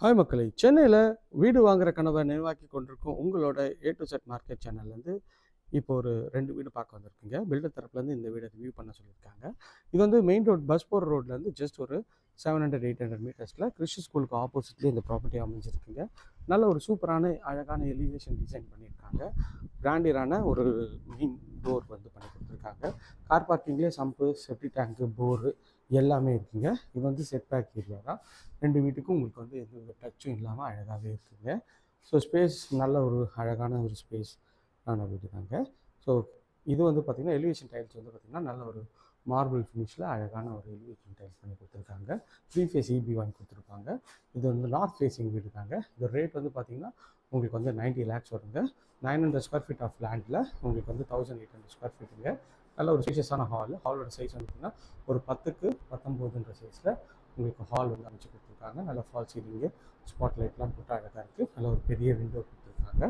Hi மக்களை சென்னையில் வீடு வாங்குற கனவை நினைவாக்கி கொண்டிருக்கும் உங்களோட ஏ டு செட் மார்க்கெட் சேனல்லேருந்து இப்போ ஒரு ரெண்டு வீடு பார்க்க வந்திருக்குங்க. பில்டர் தரப்புலேருந்து இந்த வீடை ரிவ்யூ பண்ண சொல்லியிருக்காங்க. இது வந்து மெயின் ரோட் பஸ் போகிற ரோட்லேருந்து ஜஸ்ட் ஒரு செவன் ஹண்ட்ரட் எயிட் ஹண்ட்ரட் மீட்டர்ஸில் கிறிஸ்டி ஸ்கூலுக்கு ஆப்போசிட்லேயே இந்த ப்ராப்பர்ட்டி அமைஞ்சிருக்குங்க. நல்ல ஒரு சூப்பரான அழகான எலிவேஷன் டிசைன் பண்ணியிருக்காங்க. பிராண்டியரான ஒரு மெயின் டோர் வந்து பண்ணி கொடுத்துருக்காங்க. கார் பார்க்கிங்லேயே சம்பு செப்டி டேங்க்கு போரு எல்லாமே இருக்குங்க. இது வந்து செட் பேக் ஏரியா தான். ரெண்டு வீட்டுக்கும் உங்களுக்கு வந்து எந்த ஒரு டச்சும் இல்லாமல் அழகாகவே இருக்குங்க. ஸோ ஸ்பேஸ் நல்ல ஒரு அழகான ஒரு ஸ்பேஸ் ஆன வீடு தாங்க. ஸோ இது வந்து பார்த்திங்கன்னா எலிவேஷன் டைல்ஸ் வந்து பார்த்திங்கன்னா நல்ல ஒரு மார்பிள் ஃபினிஷில் அழகான ஒரு எலிவேஷன் டைல்ஸ் பண்ணி கொடுத்துருக்காங்க. த்ரீ ஃபேஸ் இபி வாங்கி கொடுத்துருப்பாங்க இது வந்து நார்த் ஃபேஸிங் வீடு தாங்க. இது ரேட் வந்து பார்த்திங்கன்னா உங்களுக்கு வந்து நைன்ட்டி லேக்ஸ் வருங்க. Nine hundred square feet of லேண்டில் உங்களுக்கு வந்து தௌசண்ட் எயிட் ஹண்ட்ரட் ஸ்கொயர் ஃபீட்டுங்க நல்ல ஒரு ஸ்பேஷியஸான ஹால் ஹாலோட சைஸ் வந்து பார்த்திங்கன்னா ஒரு பத்துக்கு பத்தொம்போதுன்ற சைஸில் உங்களுக்கு ஹால் வந்து அமைச்சு கொடுத்துருக்காங்க. நல்ல ஃபால் சீலிங்கு ஸ்பாட் லைட்லாம் போட்டு அழகாக இருக்குது நல்ல ஒரு பெரிய விண்டோ கொடுத்துருக்காங்க.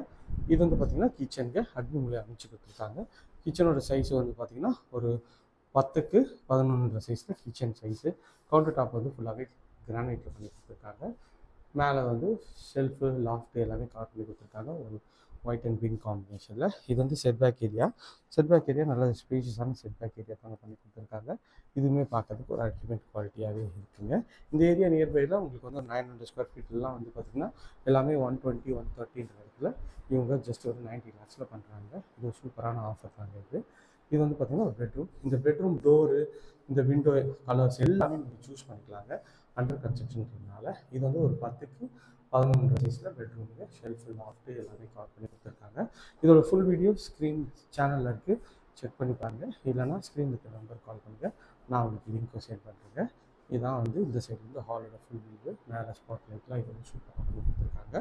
இது வந்து பார்த்திங்கன்னா கிச்சனுக்கு அக்னி அமைச்சு கொடுத்துருக்காங்க. கிச்சனோட சைஸ் வந்து பார்த்திங்கன்னா ஒரு பத்துக்கு பதினொன்றுன்ற சைஸில் கிச்சன் சைஸு கவுண்டர் டாப் வந்து ஃபுல்லாகவே கிரானைட்டில் பண்ணி கொடுத்துருக்காங்க. மேலே வந்து ஷெல்ஃபு லாஃப்ட் எல்லாமே கவர் பண்ணி கொடுத்துருக்காங்க. ஒரு ஒயிட் அண்ட் பிங்க் காம்பினேஷனில் இது வந்து setback area set back area நல்ல ஸ்பேஷியஸான செட்பேக் ஏரியா தாங்க பண்ணி கொடுத்துருக்காங்க. இதுவுமே பார்க்கறதுக்கு ஒரு அல்டிமேட் குவாலிட்டியாகவே இருக்குங்க. இந்த ஏரியா நியர்பையில் உங்களுக்கு வந்து நைன் ஹண்ட்ரட் ஸ்கொயர் ஃபீட்லாம் வந்து பார்த்திங்கன்னா எல்லாமே ஒன் டுவெண்ட்டி ஒன் தேர்ட்டின்ற இடத்துல இவங்க ஜஸ்ட் ஒரு நைன்ட்டி லேக்ஸில் பண்ணுறாங்க இது சூப்பரான ஆஃபர் தாங்க இது. இது வந்து பார்த்திங்கன்னா ஒரு பெட்ரூம் இந்த பெட்ரூம் டோரு இந்த விண்டோ கலர்ஸ் எல்லாமே நீங்கள் சூஸ் பண்ணிக்கலாங்க. அண்டர் கன்ஸ்ட்ரக்ஷன்றதுனால இது வந்து ஒரு பத்துக்கு பதினொன்று சைஸில் பெட்ரூமுங்க ஷெல்ஃபு லாஃப்ட்டு எல்லாமே கவர் பண்ணி கொடுத்துருக்காங்க. இதோட ஃபுல் வீடியோ ஸ்க்ரீன் சேனலில் இருக்குது செக் பண்ணி பாருங்கள் இல்லைனா ஸ்க்ரீன் இருக்க நம்பர் கால் பண்ணுங்கள் நான் உங்களுக்கு லிங்க்கை சென்ட் பண்ணுறேங்க இதுதான் வந்து இந்த சைடு வந்து ஹாலோட ஃபுல் வீடியோ மேலே ஸ்பாட் லைட்லாம் இது வந்து சூப்பராக பண்ணி கொடுத்துருக்காங்க.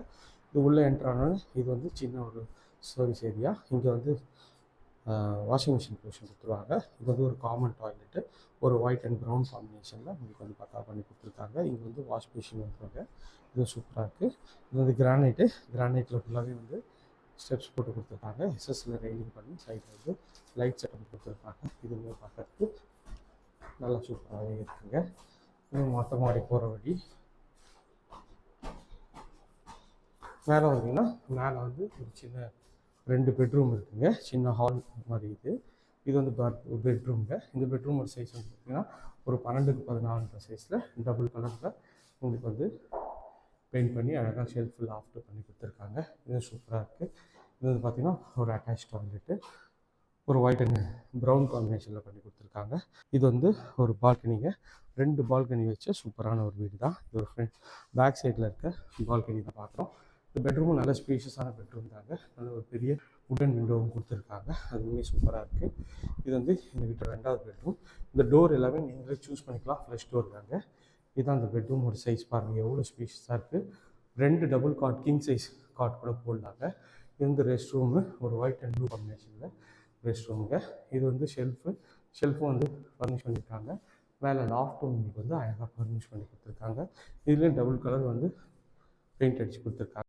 இது உள்ளே என்ட்ரானோன்னு இது வந்து சின்ன ஒரு சர்வீஸ் ஏரியா இங்கே வந்து வாஷிங் மிஷின் பொசிஷன் கொடுத்துருவாங்க. இது வந்து ஒரு காமன் டாய்லெட்டு ஒரு ஒயிட் அண்ட் ப்ரௌன் காம்பினேஷனில் உங்களுக்கு வந்து பக்கா பண்ணி கொடுத்துருக்காங்க. இங்கே வந்து வாஷ் மிஷின் வந்துருவாங்க இது சூப்பராக இருக்குது இது வந்து கிரானைட்டு கிரானைட்டில் ஃபுல்லாகவே வந்து ஸ்டெப்ஸ் போட்டு கொடுத்துருக்காங்க. எஸ்எஸ்சில் ரெயிலிங் பண்ணி சைடில் வந்து லைட் செட்டப் கொடுத்துருக்காங்க. இதுவுமே பார்க்கறதுக்கு நல்லா சூப்பராகவே இருக்குங்க. இன்னும் மொட்டை மாடி போகிற வழி. மேலே வந்தீங்கன்னா மேலே வந்து ஒரு சின்ன ரெண்டு பெட்ரூம் இருக்குங்க. சின்ன ஹால் மாதிரி இது. இது வந்து பெட்ரூம்ங்க. இந்த பெட்ரூமோட சைஸ் வந்து பார்த்தீங்கன்னா ஒரு பன்னெண்டுக்கு பதினாலுன்ற சைஸில் டபுள் கலரில் உங்களுக்கு வந்து பெயிண்ட் பண்ணி அழகாக ஷெல்ஃப் லாஃப்ட் பண்ணி கொடுத்துருக்காங்க. இது சூப்பராக இருக்குது இது வந்து பார்த்திங்கன்னா ஒரு அட்டாச் டாய்லெட்டு ஒரு ஒயிட் அண்ட் ப்ரௌன் காம்பினேஷனில் பண்ணி கொடுத்துருக்காங்க. இது வந்து ஒரு பால்கனிங்க ரெண்டு பால்கனி வச்ச சூப்பரான ஒரு வீடு தான் இது ஒரு ஃப்ரெண்ட் பேக் சைடில் இருக்க பால்கனி தான் பார்க்குறோம் இந்த பெட்ரூமும் நல்ல ஸ்பேஷியஸான பெட்ரூம் தாங்க. நல்ல ஒரு பெரிய உடன் விண்டோவும் கொடுத்துருக்காங்க. அதுவுமே சூப்பராக இருக்குது இது வந்து இந்த வீட்டோட ரெண்டாவது பெட்ரூம் இந்த டோர் எல்லாமே நீங்களே சூஸ் பண்ணிக்கலாம். ஃப்ளஷ் டோர் தாங்க. இதுதான் அந்த ஒரு சைஸ் பாருங்கள் எவ்வளோ ஸ்பேஷியஸாக இருக்குது ரெண்டு double cot king size cot கூட போடலாங்க. இது வந்து ரெஸ்ட் ரூமு ஒரு ஒயிட் அண்ட் ப்ளூ காம்பினேஷனில் ரெஸ்ட் ரூமுங்க இது வந்து ஷெல்ஃபு ஷெல்ஃபும் வந்து ஃபர்னிஷ் பண்ணியிருக்காங்க மேலே லாஃப்ட்டும் உங்களுக்கு வந்து அழகாக ஃபர்னிஷ் பண்ணி கொடுத்துருக்காங்க. இதுலேயும் டபுள் கலர் வந்து பெயிண்ட் அடித்து கொடுத்துருக்காங்க.